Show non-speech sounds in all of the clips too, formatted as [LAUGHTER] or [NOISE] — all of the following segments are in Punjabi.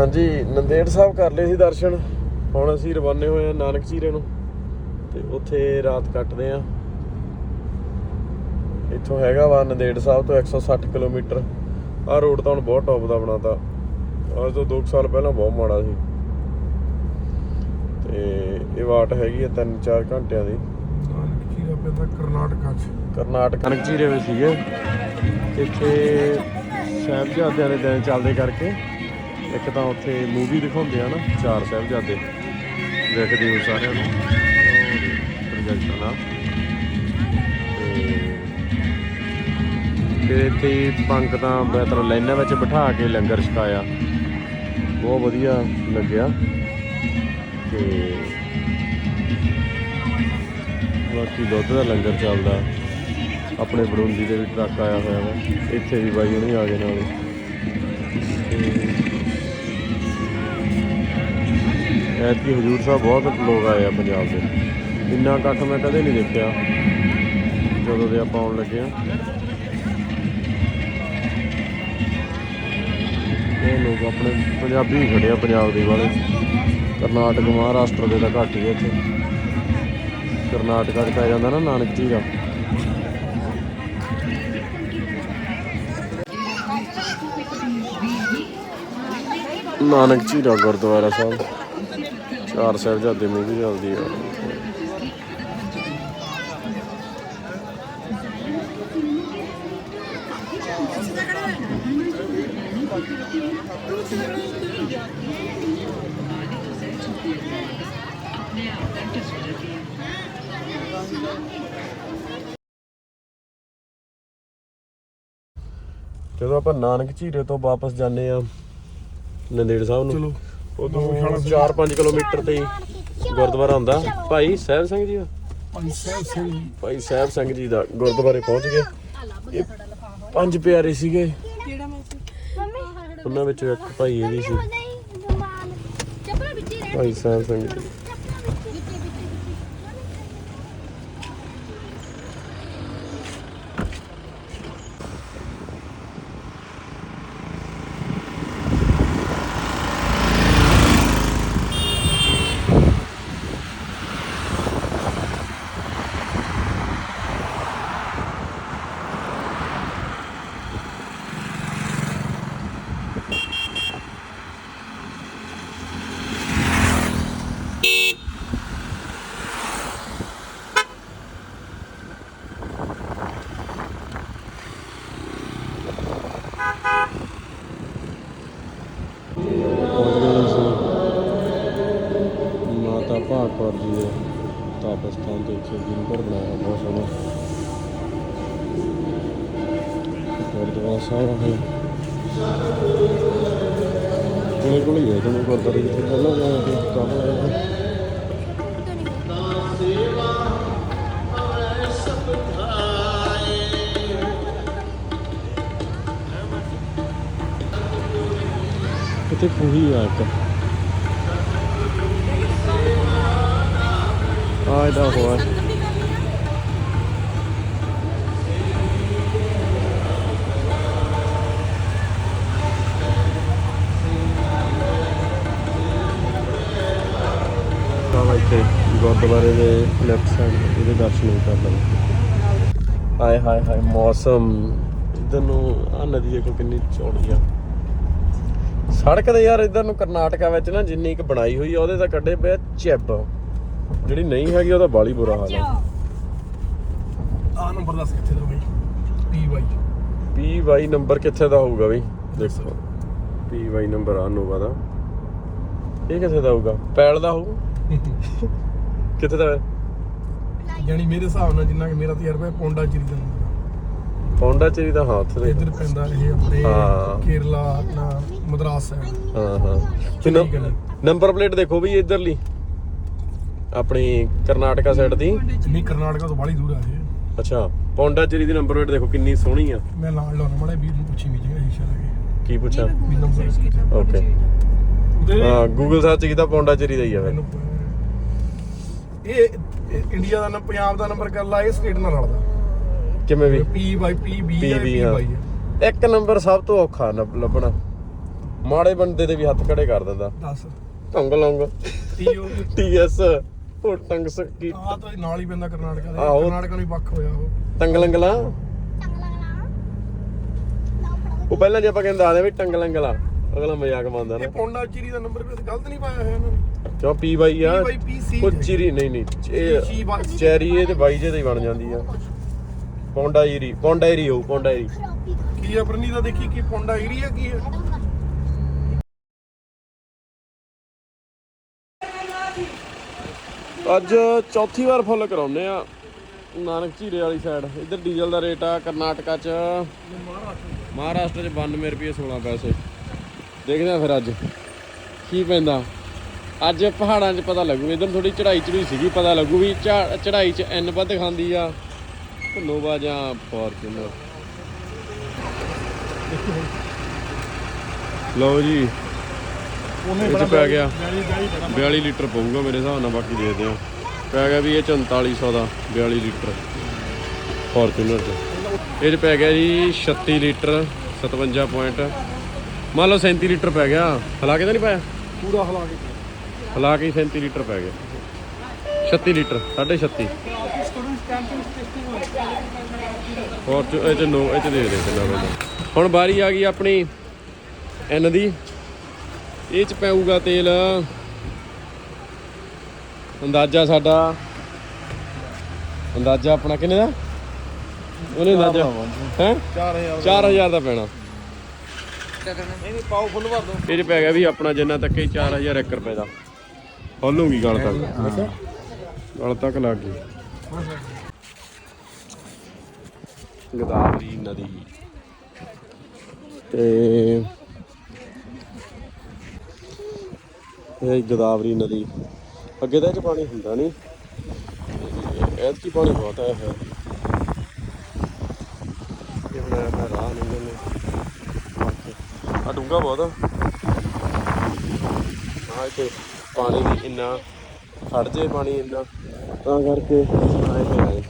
ਹਾਂਜੀ ਨੰਦੇੜ ਸਾਹਿਬ ਕਰ ਲਏ ਸੀ ਦਰਸ਼ਨ। ਹੁਣ ਅਸੀਂ ਰਵਾਨੇ ਹੋਏ ਆ ਨਾਨਕ ਚੀਰੇ ਨੂੰ ਤੇ ਉੱਥੇ ਰਾਤ ਕੱਟਦੇ ਆ ਇੱਥੋਂ ਹੈਗਾ ਵਾ ਨੰਦੇੜ ਸਾਹਿਬ ਤੋਂ 160 ਕਿਲੋਮੀਟਰ। ਆ ਰੋਡ ਤਾਂ ਹੁਣ ਬਹੁਤ ਟੌਪ ਦਾ ਬਣਾਤਾ। ਅੱਜ ਤੋਂ 2 ਸਾਲ ਪਹਿਲਾਂ ਬਹੁਤ ਮਾੜਾ ਸੀ। ਤੇ ਇਹ ਵਾਟ ਹੈਗੀ ਆ 3-4 ਘੰਟਿਆਂ ਦੀ। ਖੀਰਾ ਪੈਂਦਾ ਕਰਨਾਟਕਾ ਚ। ਕਰਨਾਟਕ। ਕਨਕ ਚੀਰੇ ਵਿੱਚ ਸੀਗੇ। ਇੱਥੇ ਸਾਹਿਬਜ਼ਾਦਿਆਂ ਦੇ ਦਿਨ ਚੱਲਦੇ ਕਰਕੇ ਇੱਕ ਤਾਂ ਉੱਥੇ ਮੂਵੀ ਦਿਖਾਉਂਦੇ ਆ ਨਾ, ਚਾਰ ਸਾਹਿਬਜ਼ਾਦੇ। ਦੇਖਦੇ ਹੋ ਸਾਰਿਆਂ ਨੂੰ। ਪ੍ਰੋਜੈਕਟਾਂ ਨਾਲ। ਤੇ ਫਿਰ ਇੱਥੇ ਪੰਗਤਾਂ ਬੈਤਰ ਲਾਈਨਾਂ ਵਿੱਚ ਬਿਠਾ ਕੇ ਲੰਗਰ ਛਕਾਇਆ। ਬਹੁਤ ਵਧੀਆ ਲੱਗਿਆ। ਤੇ ਬਾਕੀ ਦੁੱਧ ਦਾ ਲੰਗਰ ਚੱਲਦਾ। ਆਪਣੇ ਬਰੂੰਦੀ ਦੇ ਵੀ ਟਰੱਕ ਆਇਆ ਹੋਇਆ ਵਾ। ਇੱਥੇ ਵੀ ਬਾਈ ਉਹਨੇ ਆ ਗਏ ਨਾਲ। ਐਤਕੀ ਹਜੂਰ ਸਾਹਿਬ ਬਹੁਤ ਲੋਕ ਆਏ ਆ ਪੰਜਾਬ ਦੇ। ਇੰਨਾ ਇਕੱਠ ਮੈਂ ਕਦੇ ਨਹੀਂ ਦੇਖਿਆ, ਜਦੋਂ ਦੇ ਆਪਾਂ ਆਉਣ ਲੱਗੇ ਆ ਇਹ ਲੋਕ ਆਪਣੇ ਪੰਜਾਬੀ ਹੀ ਖੜੇ ਆ ਪੰਜਾਬ ਦੇ ਵਾਲੇ। ਕਰਨਾਟਕ ਮਹਾਰਾਸ਼ਟਰ ਦੇ ਤਾਂ ਘੱਟ ਹੀ ਆ ਇੱਥੇ। ਕਰਨਾਟਕਾ ਚ ਪੈ ਜਾਂਦਾ ਨਾ ਨਾਨਕ ਜੀ ਦਾ ਨਾਨਕ ਜੀ ਦਾ ਗੁਰਦੁਆਰਾ ਸਾਹਿਬ। ਚਾਰ ਸਾਹਿਬਜ਼ਾਦੇ ਮੂਵੀ ਚੱਲਦੀ ਆ। ਜਦੋਂ ਆਪਾਂ ਨਾਨਕ ਝੀਰੇ ਤੋਂ ਵਾਪਸ ਜਾਂਦੇ ਆ, ਨੰਦੇੜ ਸਾਹਿਬ ਨੂੰ। ਚਲੋ। ਉਦੋਂ 4-5 ਕਿਲੋਮੀਟਰ ਤੇ ਹੀ ਗੁਰਦੁਆਰਾ ਹੁੰਦਾ। ਭਾਈ ਸਾਹਿਬ ਸਿੰਘ ਜੀ ਦਾ? ਭਾਈ ਸਾਹਿਬ ਸਿੰਘ ਜੀ। ਭਾਈ ਸਾਹਿਬ ਸਿੰਘ ਜੀ ਦਾ ਗੁਰਦੁਆਰੇ ਪਹੁੰਚ ਗਏ। ਇਹ ਪੰਜ ਪਿਆਰੇ ਸੀਗੇ। ਉਹਨਾਂ ਵਿੱਚੋਂ ਇੱਕ ਭਾਈ ਇਹ ਵੀ ਸੀ। ਭਾਈ ਸਾਹਿਬ ਸਿੰਘ ਜੀ ਪਹੁੰਚ ਗਏ ਸੀ ਮਾਤਾ ਭਾਗਵਰ ਜੀ ਦੇ ਤਾਪਸਥਾਨ ਤੇ ਬਣਾਇਆ ਬਹੁਤ ਸੋਹਣਾ। ਗੁਰਦੁਆਰਾ ਸਾਹਿਬ ਹੈ। ਕੋਲੇ ਕੋਲੇ ਹੀ ਹੈ ਤੁਹਾਨੂੰ ਗੁਰਦੁਆਰੇ ਜਿੱਥੇ ਪਹਿਲਾਂ ਗਿਆ ਸੀ ਆਇਆ। ਕਿਤੇ ਖੂਹੀ ਆ ਇੱਕ। ਆ ਇਹਦਾ ਹੋਇਆ ਗੁਰਦੁਆਰੇ ਦੇ ਲੈਫਟ ਸਾਈਡ ਇਹਦੇ ਦਰਸ਼ਨ ਕਰ ਲਵਾਂ ਹਾਏ ਹਾਏ ਹਾਏ ਮੌਸਮ। ਇਧਰ ਨੂੰ ਆ ਨਦੀ ਦੇਖੋ ਕਿੰਨੀ ਚੌੜੀ ਆ। ਸੜਕ ਦੇ ਯਾਰ ਇਧਰ ਨੂੰ ਕਰਨਾਟਕਾ ਵਿੱਚ ਨਾ ਜਿੰਨੀ ਕੁ ਬਣਾਈ ਹੋਈ ਆ ਉਹਦੇ ਤਾਂ ਕੱਢੇ ਪਿਆ ਚਿੱਬ। ਜਿਹੜੀ ਨਹੀਂ ਹੈਗੀ ਉਹਦਾ ਬਾਲੀ ਬੁਰਾ ਹਾਲ ਆ। ਆ ਨੰਬਰ ਦੱਸ ਕਿੱਥੇ ਦਾ ਬਾਈ? P Y P Y number ਕਿੱਥੇ ਦਾ ਹੋਊਗਾ ਬਈ? ਦੇਖੋ ਪੀ ਵਾਈ ਨੰਬਰ ਆ ਨੋਵਾ ਦਾ। ਇਹ ਕਿੱਥੇ ਦਾ ਹੋਊਗਾ? ਪੈਲ ਦਾ ਹੋਊ? [LAUGHS] ਕਿੱਥੇ ਦਾ? ਯਾਨੀ ਮੇਰੇ ਹਿਸਾਬ ਨਾਲ ਜਿੰਨਾ ਕਿ ਮੇਰਾ ਤਜਰਬਾ ਪੌਂਡਾ ਚਿਰੀ ਦਾ ਨੰਬਰ ਪੌਂਡਾ ਚੇਰੀ ਦਾ ਹੱਥ ਦੇ ਇਧਰ ਪੈਂਦਾ ਇਹ ਆਪਣੇ ਹਾਂ। ਕੇਰਲਾ ਨਾ ਮਦਰਾਸ ਹਾਂ। ਹਾਂ ਤੇ ਠੀਕ ਹੈ ਜੀ। ਨੰਬਰ ਪਲੇਟ ਦੇਖੋ ਬਈ ਇਧਰਲੀ। ਆਪਣੀ ਕਰਨਾਟਕਾ ਸਾਈਡ ਦੀ। ਨਹੀਂ ਕਰਨਾਟਕਾ ਤੋਂ ਬਾਹਲੀ ਦੂਰ ਆ ਇਹ। ਅੱਛਾ ਪੌਂਡਾ ਚੇਰੀ ਦੀ ਨੰਬਰ ਪਲੇਟ ਦੇਖੋ ਕਿੰਨੀ ਸੋਹਣੀ ਆ। ਮੈਂ ਨਾਲ ਲਾਉਣਾ ਮਾੜਾ ਵੀਰ ਨੂੰ ਪੁੱਛੀ ਵੀ ਜਗਾ ਸ਼ੀਸ਼ਾ ਲੱਗੇ ਕੀ। ਪੁੱਛਾਂ? ਵੀ ਨੰਬਰ ਓਕੇ ਉਹਦੇ ਹਾਂ ਗੂਗਲ ਸਰਚ ਕੀਤਾ ਪੌਂਡਾ ਚੇਰੀ ਦਾ ਹੀ ਆ ਫਿਰ। ਮੈਨੂੰ ਇਹ ਇੰਡੀਆ ਦਾ ਨਾ ਪੰਜਾਬ ਦਾ ਨੰਬਰ ਕਰ ਲਾ ਇਹ ਸਟੇਟ ਨਾਲ ਰਲਦਾ। ਕਿਵੇਂ ਵੀ? ਪੀ ਵਾਈ ਪੀ ਬੀ ਪੀ ਵੀ ਹਾਂ। ਇੱਕ ਨੰਬਰ ਸਭ ਤੋਂ ਔਖਾ ਲੱਭ- ਲੱਭਣਾ। ਮਾੜੇ ਬੰਦੇ ਦੇ ਵੀ ਹੱਥ ਖੜੇ ਕਰ ਦਿੰਦਾ। ਦੱਸ। ਟੰਗ ਲੰਗ ਟੀਓ ਟੀਐਸ ਉਹ ਟੰਗ ਸਕੀ ਆ ਤਾਂ ਨਾਲ ਹੀ ਪੈਂਦਾ ਕਰਨਾਟਕਾ ਦੇ ਆਹੋ। ਕਰਨਾਟਕਾ ਨੂੰ ਹੀ ਵੱਖ ਹੋਇਆ ਉਹ। ਟੰਗ ਲੰਗਲਾ? ਉਹ ਪਹਿਲਾਂ ਜੇ ਆਪਾਂ ਕਹਿੰਦੇ ਆਦੇ ਵੀ ਟੰਗ ਲੰਗਲਾ। ਅਗਲਾ ਮਜ਼ਾਕ ਮੰਨਦਾ ਨਾ। ਇਹ ਪੌਂਡਾ ਚੀਰੀ ਦਾ ਨੰਬਰ ਵੀ ਗਲਤ ਨਹੀਂ ਪਾਇਆ ਹੋਇਆ ਇਹਨਾਂ ਨੇ। ਕਿਉਂ ਪੀ ਬਾਈ ਆ? ਉਹ ਚੀਰੀ ਨਹੀਂ ਨਹੀਂ ਚੀ। ਇਹ ਚੈਰੀ ਇਹ ਤੇ ਬਾਈ ਜੇ ਦੀ ਬਣ ਜਾਂਦੀ ਆ। ਪੌਂਡਾ ਈਰੀ ਪੌਂਡਾ ਈਰੀ ਹੋਊ ਪੌਂਡਾ ਈਰੀ ਕੀ ਆ ਪ੍ਰਨੀ ਦਾ ਦੇਖੀ ਕੀ ਪੌਂਡਾ ਏਰੀਆ ਕੀ ਹੈ ਅੱਜ ਚੌਥੀ ਵਾਰ ਫੁੱਲ ਕਰਾਉਨੇ ਆ ਨਾਨਕ ਝੀਰੇ ਵਾਲੀ ਸਾਈਡ ਇੱਧਰ ਡੀਜ਼ਲ ਦਾ ਰੇਟ ਆ ਕਰਨਾਟਕਾ ਚ। ਮਹਾਰਾਸ਼ਟਰ ਚ। 92 ਰੁਪਏ 16 ਪੈਸੇ। ਦੇਖਦੇ ਆ ਫਿਰ ਅੱਜ। ਕੀ ਪੈਂਦਾ? ਅੱਜ ਪਹਾੜਾਂ 'ਚ ਪਤਾ ਲੱਗੂ ਇਧਰ ਥੋੜੀ ਚੜਾਈ ਚੜੂਈ ਸੀਗੀ ਪਤਾ ਲੱਗੂ ਵੀ ਚਾ- ਚੜਾਈ 'ਚ ਐਨ ਵੱਧ ਖਾਂਦੀ ਆ। ਨੋਵਾ ਜਾਂ ਫੋਰਚੂਨਰ ਲਓ ਜੀ ਇਹ 'ਚ ਪੈ ਗਿਆ। 42 ਲੀਟਰ ਪਊਗਾ ਮੇਰੇ ਹਿਸਾਬ ਨਾਲ ਬਾਕੀ ਦੇਖਦੇ ਆ। ਪੈ ਗਿਆ ਵੀ ਇਹ 4400 ਦਾ 42 ਲੀਟਰ। ਫੋਰਚੂਨਰ ਚ। ਇਹ ਪੈ ਗਿਆ ਜੀ 36 ਲੀਟਰ 57 ਪੁਆਇੰਟ ਮੰਨ ਲਓ 37 ਲੀਟਰ ਪੈ ਗਿਆ। ਹਲਾ ਕੇ ਤਾਂ ਨਹੀਂ ਪਾਇਆ? ਪੂਰਾ ਹਲਾ ਕੇ ਹਲਾ ਕੇ ਹੀ 37 ਲੀਟਰ ਪੈ ਗਿਆ 36 ਲੀਟਰ 36.5 ਫੋਰਚੂ ਇਹ ਚ ਨੋ ਇਹ ਚ ਦੇ ਦੇ ਕਿੰਨਾ ਹੁਣ ਵਾਰੀ ਆ ਗਈ ਆਪਣੀ ਐਨ ਦੀ। ਇਹ ਚ ਪੈਊਗਾ ਤੇਲ। ਅੰਦਾਜ਼ਾ ਸਾਡਾ। ਅੰਦਾਜ਼ਾ ਆਪਣਾ ਕਿੰਨੇ ਦਾ? ਉਹਨੇ ਅੰਦਾਜ਼ਾ ਹੈ? 4000 4000 ਦਾ ਪੈਣਾ। ਨਹੀਂ ਨਹੀਂ ਪਾਓ ਫੁੱਲ ਭਰ ਦੋ ਇਹ 'ਚ ਪੈ ਗਿਆ ਵੀ ਆਪਣਾ ਜਿੰਨਾ ਤੱਕ ਹੀ 4001 ਰੁਪਏ ਦਾ। ਖੋਲੂਗੀ ਗਲ ਤੱਕ। ਗਲ ਤੱਕ ਲੱਗ ਗਈ। ਗੋਦਾਵਰੀ ਨਦੀ। ਤੇ ਇਹ ਗੋਦਾਵਰੀ ਨਦੀ। ਅੱਗੇ ਤਾਂ ਇਹ 'ਚ ਪਾਣੀ ਹੁੰਦਾ ਨਹੀਂ ਇਹ 'ਚ ਹੀ ਪਾਣੀ ਬਹੁਤ ਆਇਆ ਹੋਇਆ ਇਹ ਹੋਇਆ ਰਾਹ ਨਹੀਂ ਨੇ ਆ ਡੂੰਗਾ ਬਹੁਤ ਆ। ਇੱਥੇ ਪਾਣੀ ਵੀ ਇੰਨਾ ਖੜ ਜੇ ਪਾਣੀ ਇੰਨਾ। ਤਾਂ ਕਰਕੇ ਆਏ ਤੇ ਆਏ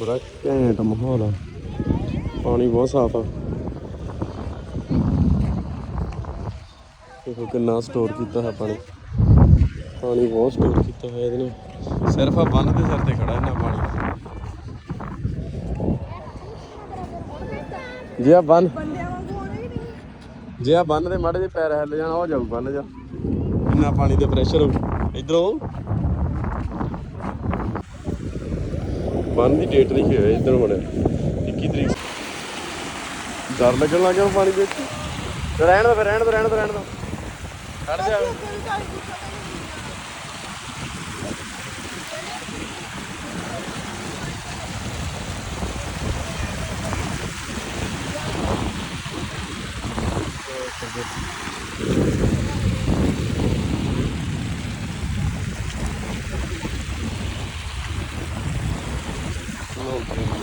ਬੜਾ ਘੈਂਟ ਮਾਹੌਲ ਆ। ਪਾਣੀ ਬਹੁਤ ਸਾਫ਼ ਆ। ਦੇਖੋ ਕਿੰਨਾ ਸਟੋਰ ਕੀਤਾ ਹੈ ਪਾਣੀ। ਪਾਣੀ ਬਹੁਤ ਸਟੋਰ ਕੀਤਾ ਹੋਇਆ ਇਹਦੇ ਨਾਲ। ਸਿਰਫ ਆ ਬੰਨ ਦੇ ਸਿਰ ਤੇ ਖੜਾ ਇਹਨਾਂ ਪਾਣੀ। ਜੇ ਆ ਬੰਨ ਜੇ ਆ ਬੰਨ ਦੇ ਮਾੜੇ ਜਿਹੇ ਪੈਰ ਹਿੱਲ ਜਾਣਾ, ਉਹ ਜਾਊ ਬੰਨ ਜਾ। ਇੰਨਾ ਪਾਣੀ ਦੇ ਪ੍ਰੈਸ਼ਰ ਹੋਊ। ਇਧਰੋਂ ਬੰਨ ਦੀ ਡੇਟ ਲਿਖੀ ਹੋਈ ਇਧਰ ਹੁਣ 21 ਤਰੀਕ ਡਰ ਲੱਗਣ ਲੱਗ ਗਿਆ ਪਾਣੀ ਵਿੱਚ ਰਹਿਣ ਦਾ ਫਿਰ ਰਹਿਣ ਦਾ ਰਹਿਣ ਦਾ ਰਹਿਣ ਦਾ ਖੜ ਜਾ Okay.